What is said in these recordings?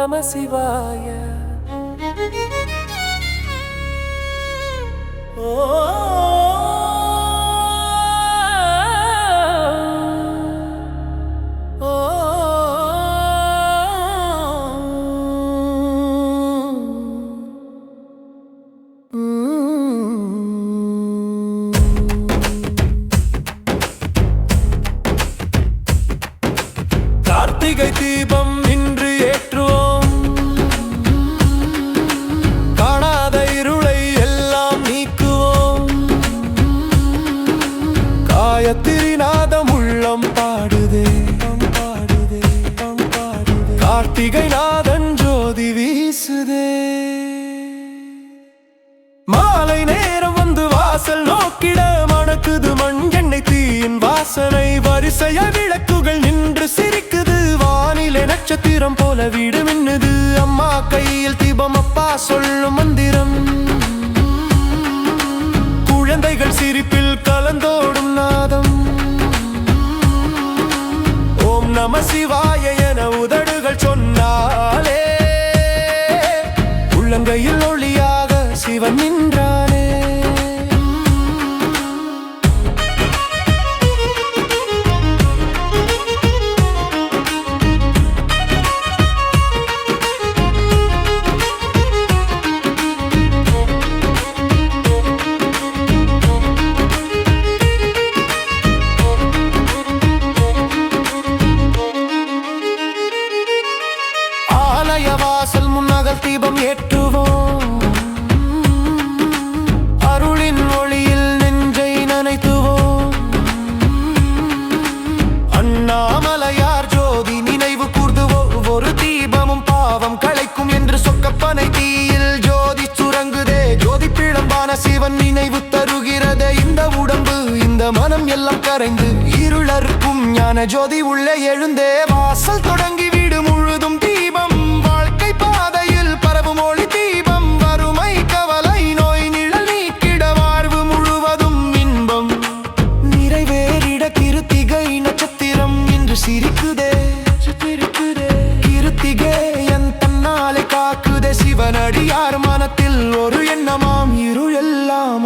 நம சிவாய ஓ ஓ கார்த்திகை தீபம் வாசனை வரிசைய விளக்குகள் நின்று சிரிக்குது. வானிலை நட்சத்திரம் போல வீடு மின்னுது. அம்மா கையில் தீபம் அப்பா சொல்லும் மந்திரம். குழந்தைகள் சிரிப்பில் கலந்தோடும் நாதம். ஓம் நம சிவாய என உதடுகள் சொன்னாலே. உள்ளங்கையில் ஒளியாக சிவன் நின்ற தீபம் ஏற்றுவோம். அருளின் ஒளியில் நெஞ்சை நனைத்துவோம். அண்ணாமலையார் ஜோதி நினைவு கூர்ந்துவோ ஒரு தீபமும் பாவம் களைக்கும் என்று சொக்கப்பனை தீயில் ஜோதி சுரங்குதே. ஜோதி பிழம்பான சிவன் நினைவு தருகிறதே. இந்த உடம்பு இந்த மனம் எல்லாம் கரைந்து இருளருக்கும் ஞான ஜோதி உள்ளே எழுந்தே. வாசல் தொடங்கி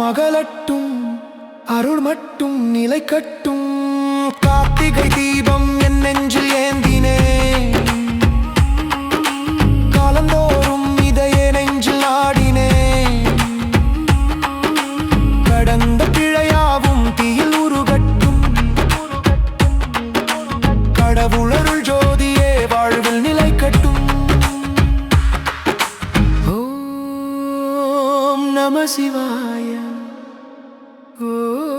அகலட்டும் அருள் மட்டும் நிலை கட்டும். கார்த்திகை தீபம் என் நெஞ்சில் ஏந்தினே. காலந்தோறும் இதையே நெஞ்சில் ஆடினே. கடந்த பிழையாவும் தீயில் உருகட்டும். கடவுளருள் ஜோதியே வாழ்வில் நிலை கட்டும். ஓம் நம சிவாய. Oh.